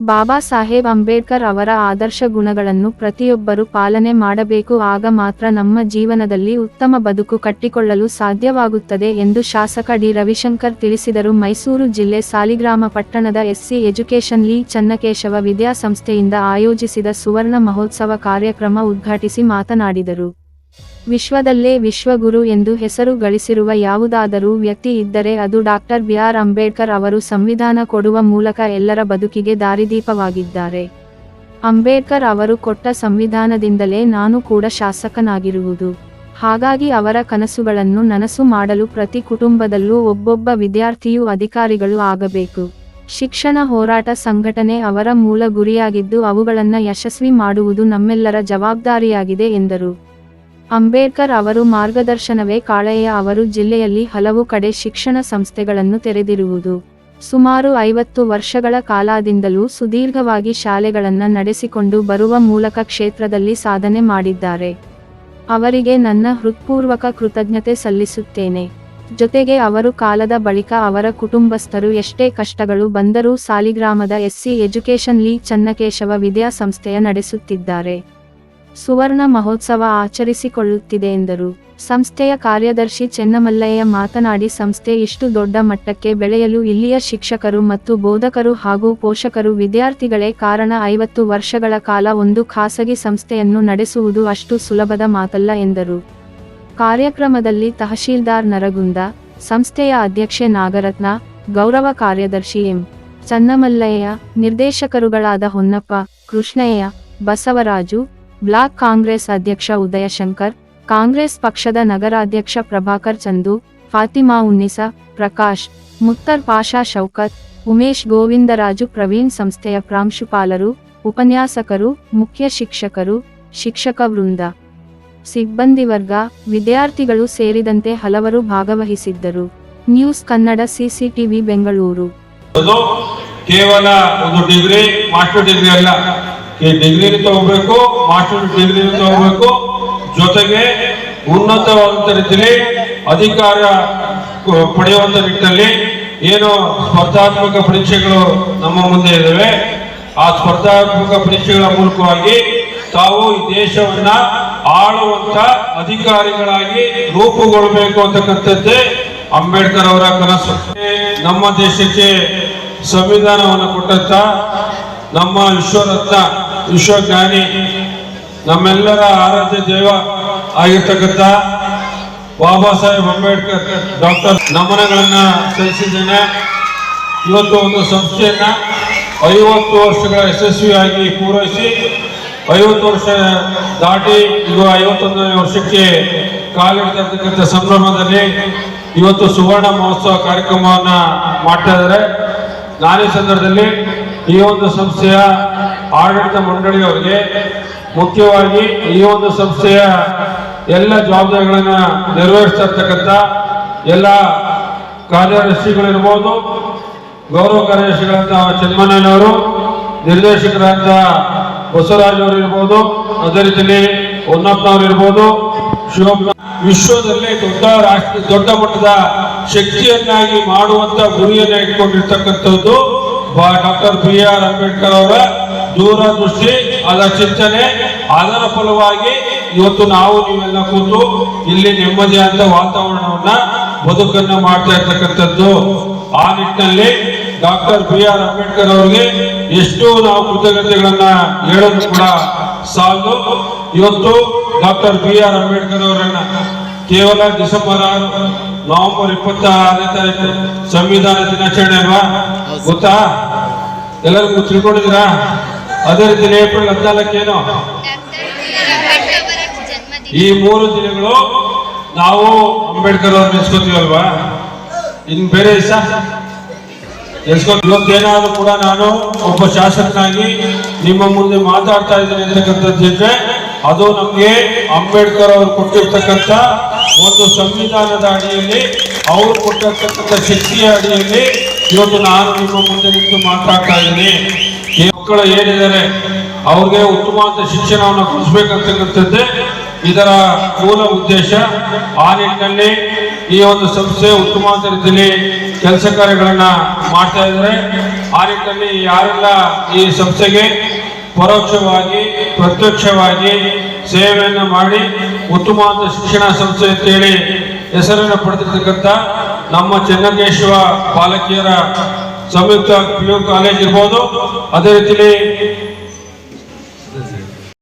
ಬಾಬಾ ಸಾಹೇಬ್ ಅಂಬೇಡ್ಕರ್ ಅವರ ಆದರ್ಶ ಗುಣಗಳನ್ನು ಪ್ರತಿಯೊಬ್ಬರು ಪಾಲನೆ ಮಾಡಬೇಕು, ಆಗ ಮಾತ್ರ ನಮ್ಮ ಜೀವನದಲ್ಲಿ ಉತ್ತಮ ಬದುಕು ಕಟ್ಟಿಕೊಳ್ಳಲು ಸಾಧ್ಯವಾಗುತ್ತದೆ ಎಂದು ಶಾಸಕ ಡಿ. ರವಿಶಂಕರ್ ತಿಳಿಸಿದರು. ಮೈಸೂರು ಜಿಲ್ಲೆ ಸಾಲಿಗ್ರಾಮ ಪಟ್ಟಣದ ಎಸ್ಸಿ ಎಜುಕೇಷನ್ ಲೀಗ್ ಚನ್ನಕೇಶವ ವಿದ್ಯಾಸಂಸ್ಥೆಯಿಂದ ಆಯೋಜಿಸಿದ ಸುವರ್ಣ ಮಹೋತ್ಸವ ಕಾರ್ಯಕ್ರಮ ಉದ್ಘಾಟಿಸಿ ಮಾತನಾಡಿದರು. ವಿಶ್ವದಲ್ಲೇ ವಿಶ್ವಗುರು ಎಂದು ಹೆಸರು ಗಳಿಸಿರುವ ಯಾವುದಾದರೂ ವ್ಯಕ್ತಿ ಇದ್ದರೆ ಅದು ಡಾಕ್ಟರ್ ಬಿಆರ್ ಅಂಬೇಡ್ಕರ್ ಅವರು ಸಂವಿಧಾನ ಕೊಡುವ ಮೂಲಕ ಎಲ್ಲರ ಬದುಕಿಗೆ ದಾರಿದೀಪವಾಗಿದ್ದಾರೆ. ಅಂಬೇಡ್ಕರ್ ಅವರು ಕೊಟ್ಟ ಸಂವಿಧಾನದಿಂದಲೇ ನಾನು ಕೂಡ ಶಾಸಕನಾಗಿರುವುದು. ಹಾಗಾಗಿ ಅವರ ಕನಸುಗಳನ್ನು ನನಸು ಮಾಡಲು ಪ್ರತಿ ಕುಟುಂಬದಲ್ಲೂ ಒಬ್ಬೊಬ್ಬ ವಿದ್ಯಾರ್ಥಿಯೂ ಅಧಿಕಾರಿಗಳು ಆಗಬೇಕು. ಶಿಕ್ಷಣ ಹೋರಾಟ ಸಂಘಟನೆ ಅವರ ಮೂಲ ಗುರಿಯಾಗಿದ್ದು ಅವುಗಳನ್ನು ಯಶಸ್ವಿ ಮಾಡುವುದು ನಮ್ಮೆಲ್ಲರ ಜವಾಬ್ದಾರಿಯಾಗಿದೆ ಎಂದರು. ಅಂಬೇಡ್ಕರ್ ಅವರು ಮಾರ್ಗದರ್ಶನವೇ ಕಾಳಯ್ಯ ಅವರು ಜಿಲ್ಲೆಯಲ್ಲಿ ಹಲವು ಕಡೆ ಶಿಕ್ಷಣ ಸಂಸ್ಥೆಗಳನ್ನು ತೆರೆದಿರುವುದು. ಸುಮಾರು ಐವತ್ತು ವರ್ಷಗಳ ಕಾಲದಿಂದಲೂ ಸುದೀರ್ಘವಾಗಿ ಶಾಲೆಗಳನ್ನು ನಡೆಸಿಕೊಂಡು ಬರುವ ಮೂಲಕ ಕ್ಷೇತ್ರದಲ್ಲಿ ಸಾಧನೆ ಮಾಡಿದ್ದಾರೆ. ಅವರಿಗೆ ನನ್ನ ಹೃತ್ಪೂರ್ವಕ ಕೃತಜ್ಞತೆ ಸಲ್ಲಿಸುತ್ತೇನೆ. ಜೊತೆಗೆ ಅವರು ಕಾಲದ ಬಳಿಕ ಅವರ ಕುಟುಂಬಸ್ಥರು ಎಷ್ಟೇ ಕಷ್ಟಗಳು ಬಂದರೂ ಸಾಲಿಗ್ರಾಮದ S C education league Channakeshava ವಿದ್ಯಾಸಂಸ್ಥೆಯ ನಡೆಸುತ್ತಿದ್ದಾರೆ. ಸುವರ್ಣ ಮಹೋತ್ಸವ ಆಚರಿಸಿಕೊಳ್ಳುತ್ತಿದೆ ಎಂದರು. ಸಂಸ್ಥೆಯ ಕಾರ್ಯದರ್ಶಿ ಚೆನ್ನಮಲ್ಲಯ್ಯ ಮಾತನಾಡಿ, ಸಂಸ್ಥೆ ಇಷ್ಟು ದೊಡ್ಡ ಮಟ್ಟಕ್ಕೆ ಬೆಳೆಯಲು ಇಲ್ಲಿಯ ಶಿಕ್ಷಕರು ಮತ್ತು ಬೋಧಕರು ಹಾಗೂ ಪೋಷಕರು ವಿದ್ಯಾರ್ಥಿಗಳೇ ಕಾರಣ. ಐವತ್ತು ವರ್ಷಗಳ ಕಾಲ ಒಂದು ಖಾಸಗಿ ಸಂಸ್ಥೆಯನ್ನು ನಡೆಸುವುದು ಅಷ್ಟು ಸುಲಭದ ಮಾತಲ್ಲ ಎಂದರು. ಕಾರ್ಯಕ್ರಮದಲ್ಲಿ ತಹಶೀಲ್ದಾರ್ ನರಗುಂದ, ಸಂಸ್ಥೆಯ ಅಧ್ಯಕ್ಷೆ ನಾಗರತ್ನ, ಗೌರವ ಕಾರ್ಯದರ್ಶಿ ಎಂ. ಚನ್ನಮಲ್ಲಯ್ಯ, ನಿರ್ದೇಶಕರುಗಳಾದ ಹೊನ್ನಪ್ಪ, ಕೃಷ್ಣಯ್ಯ, ಬಸವರಾಜು ಬ್ಲಾಕ್ ಕಾಂಗ್ರೆಸ್ ಅಧ್ಯಕ್ಷ ಉದಯಶಂಕರ್, ಕಾಂಗ್ರೆಸ್ ಪಕ್ಷದ ನಗರಾಧ್ಯಕ್ಷ ಪ್ರಭಾಕರ್ ಚಂದು, ಫಾತಿಮಾ ಉನ್ನಿಸಾ, ಪ್ರಕಾಶ್ ಮುಕ್ತರ್ ಪಾಷಾ ಶೌಕತ್, ಉಮೇಶ್ ಗೋವಿಂದರಾಜು ಪ್ರವೀಣ್ ಸಂಸ್ಥೆಯ ಪ್ರಾಂಶುಪಾಲರು, ಉಪನ್ಯಾಸಕರು, ಮುಖ್ಯ ಶಿಕ್ಷಕರು, ಶಿಕ್ಷಕ ವೃಂದ, ಸಿಬ್ಬಂದಿ ವರ್ಗ, ವಿದ್ಯಾರ್ಥಿಗಳು ಸೇರಿದಂತೆ ಹಲವರು ಭಾಗವಹಿಸಿದ್ದರು. News Kannada CCTV Bengaluru. ಕೇವಲ ಒಂದು ಡಿಗ್ರಿ, ಮಾಸ್ಟರ್ ಡಿಗ್ರಿ ಅಲ್ಲ. ಈ ಡಿಗ್ರಿ ತಗೋಬೇಕು ಮಾಸ್ಟರ್ ಡಿಗ್ರಿ ತಗೋಬೇಕು. ಜೊತೆಗೆ ಉನ್ನತವಾದಂತ ರೀತಿಯಲ್ಲಿ ಅಧಿಕಾರ ಪಡೆಯುವಂತ ನಿಟ್ಟಿನಲ್ಲಿ ಏನು ಸ್ಪರ್ಧಾತ್ಮಕ ಪರೀಕ್ಷೆಗಳು ನಮ್ಮ ಮುಂದೆ ಇದ್ದಾವೆ ಆ ಸ್ಪರ್ಧಾತ್ಮಕ ಪರೀಕ್ಷೆಗಳ ಮೂಲಕವಾಗಿ ತಾವು ಈ ದೇಶವನ್ನ ಆಳುವಂತ ಅಧಿಕಾರಿಗಳಾಗಿ ರೂಪುಗೊಳ್ಬೇಕು ಅಂತಕ್ಕಂಥದ್ದೇ ಅಂಬೇಡ್ಕರ್ ಅವರ ಕನಸು. ನಮ್ಮ ದೇಶಕ್ಕೆ ಸಂವಿಧಾನವನ್ನು ಕೊಟ್ಟಂತ ನಮ್ಮ ವಿಶ್ವರತ್ನ ವಿಶ್ವಜ್ಞಾನಿ ನಮ್ಮೆಲ್ಲರ ಆರಾಧ್ಯ ದೈವ ಆಗಿರ್ತಕ್ಕಂಥ ಬಾಬಾ ಸಾಹೇಬ್ ಅಂಬೇಡ್ಕರ್ ಡಾಕ್ಟರ್ ನಮನಗಳನ್ನ ಸಲ್ಲಿಸಿದ್ದೇನೆ. ಇವತ್ತು ಒಂದು ಸಂಸ್ಥೆಯನ್ನ ಐವತ್ತು ವರ್ಷಗಳ ಯಶಸ್ವಿಯಾಗಿ ಪೂರೈಸಿ, ಐವತ್ತು ವರ್ಷ ದಾಟಿ ಇದು ಐವತ್ತೊಂದನೇ ವರ್ಷಕ್ಕೆ ಕಾಲಿಡ್ತಿರ್ತಕ್ಕಂಥ ಸಂಭ್ರಮದಲ್ಲಿ ಇವತ್ತು ಸುವರ್ಣ ಮಹೋತ್ಸವ ಕಾರ್ಯಕ್ರಮವನ್ನು ಮಾಡ್ತಾ ಇದ್ದಾರೆ. ನಾನೇ ಸಂದರ್ಭದಲ್ಲಿ ಈ ಒಂದು ಸಂಸ್ಥೆಯ ಆಡಳಿತ ಮಂಡಳಿಯವರಿಗೆ ಮುಖ್ಯವಾಗಿ ಈ ಒಂದು ಸಂಸ್ಥೆಯ ಎಲ್ಲ ಜವಾಬ್ದಾರಿಗಳನ್ನು ನೆರವೇರಿಸ್ತಾ ಇರ್ತಕ್ಕಂಥ ಎಲ್ಲ ಕಾರ್ಯದರ್ಶಿಗಳಿರ್ಬೋದು, ಗೌರವ ಕಾರ್ಯದರ್ಶಿಗಳಂತ ಚನ್ಮಣ್ಣನವರು ನಿರ್ದೇಶಕರಾದ ಬಸವರಾಜ್ ಅವರು ಇರ್ಬೋದು ಅದೇ ರೀತಿಯಲ್ಲಿ ಹೊನ್ನಪ್ಪನವರು ಇರ್ಬೋದು ಶಿವಪ್ಪ ವಿಶ್ವದಲ್ಲೇ ದೊಡ್ಡ ರಾಷ್ಟ್ರ, ದೊಡ್ಡ ಮಟ್ಟದ ಶಕ್ತಿಯನ್ನಾಗಿ ಮಾಡುವಂತ ಗುರಿಯನ್ನ ಇಟ್ಕೊಂಡಿರ್ತಕ್ಕಂಥದ್ದು ಡಾಕ್ಟರ್ ಬಿ ಆರ್ ಅಂಬೇಡ್ಕರ್ ಅವರ ದೂರದೃಷ್ಟಿ ಅದರ ಚಿಂತನೆ. ಅದರ ಫಲವಾಗಿ ಇವತ್ತು ನಾವು ನೀವೆಲ್ಲ ಕೂತು ಇಲ್ಲಿ ನೆಮ್ಮದಿಯಾದ ವಾತಾವರಣವನ್ನ ಬದುಕನ್ನ ಮಾಡ್ತಾ ಇರ್ತಕ್ಕಂಥದ್ದು. ಆ ನಿಟ್ಟಿನಲ್ಲಿ ಡಾಕ್ಟರ್ ಬಿ ಆರ್ ಅಂಬೇಡ್ಕರ್ ಅವರಿಗೆ ಎಷ್ಟು ನಾವು ಕೃತಜ್ಞತೆಗಳನ್ನ ಹೇಳೋದು ಕೂಡ ಸಾಲದು ಇವತ್ತು ಡಾಕ್ಟರ್ ಬಿ ಆರ್ ಅಂಬೇಡ್ಕರ್ ಅವರನ್ನ ಕೇವಲ ಡಿಸೆಂಬರ್ ಆರು, ನವೆಂಬರ್ ಇಪ್ಪತ್ತಾರನೇ ತಾರೀಕು ಸಂವಿಧಾನ ದಿನಾಚರಣೆ ಅಲ್ವಾ? ಗೊತ್ತಾ? ಎಲ್ಲರಿಗೂ ತಿಳ್ಕೊಂಡಿದ್ದೀರಾ? ಅದೇ ರೀತಿ ಏಪ್ರಿಲ್ ಹದಿನಾಲ್ಕೇನು? ಈ ಮೂರು ದಿನಗಳು ನಾವು ಅಂಬೇಡ್ಕರ್ ಅವ್ರು ನೆನೆಸ್ಕೋತೀವಲ್ವಾ ಇನ್ ಬೇರೆ ದಿವಸ ನೆನೆಸ್ಕೊ ಇವತ್ತೇನಾದ್ರೂ ಕೂಡ ನಾನು ಒಬ್ಬ ಶಾಸಕನಾಗಿ ನಿಮ್ಮ ಮುಂದೆ ಮಾತಾಡ್ತಾ ಇದ್ದೀನಿ ಅಂತಕ್ಕಂಥದ್ದಿದ್ರೆ ಅದು ನಮ್ಗೆ ಅಂಬೇಡ್ಕರ್ ಅವರು ಕೊಟ್ಟಿರ್ತಕ್ಕಂಥ ಒಂದು ಸಂವಿಧಾನದ ಅಡಿಯಲ್ಲಿ, ಅವರು ಕೊಟ್ಟಿರ್ತಕ್ಕಂಥ ಶಕ್ತಿಯ ಅಡಿಯಲ್ಲಿ ಇವತ್ತು ನಾನು ನಿಮ್ಮ ಮುಂದೆ ನಿಂತು ಮಾತಾಡ್ತಾ ಇದ್ದೀನಿ. ಮಕ್ಕಳು ಏನಿದ್ದಾರೆ, ಅವ್ರಿಗೆ ಉತ್ತಮವಾದ ಶಿಕ್ಷಣವನ್ನು ಕೊಡಿಸ್ಬೇಕಂತಕ್ಕಂಥದ್ದೇ ಇದರ ಮೂಲ ಉದ್ದೇಶ ಆ ನಿಟ್ಟಿನಲ್ಲಿ ಈ ಒಂದು ಸಂಸ್ಥೆ ಉತ್ತಮವಾದ ರೀತಿಯಲ್ಲಿ ಕೆಲಸ ಕಾರ್ಯಗಳನ್ನು ಮಾಡ್ತಾ ಇದ್ದಾರೆ. ಆ ನಿಟ್ಟಿನಲ್ಲಿ ಯಾರೆಲ್ಲ ಈ ಸಂಸ್ಥೆಗೆ ಪರೋಕ್ಷವಾಗಿ, ಪ್ರತ್ಯಕ್ಷವಾಗಿ ಸೇವೆಯನ್ನು ಮಾಡಿ ಉತ್ತಮವಾದ ಶಿಕ್ಷಣ ಸಂಸ್ಥೆ ಅಂತೇಳಿ ಹೆಸರನ್ನು ಪಡೆದಿರ್ತಕ್ಕಂಥ ನಮ್ಮ ಚೆನ್ನಕೇಶವ ಬಾಲಕಿಯರ ಸಂಯುಕ್ತ ಪಿ ಯು ಕಾಲೇಜ್ ಇರ್ಬೋದು ಅದೇ ರೀತಿಯಲ್ಲಿ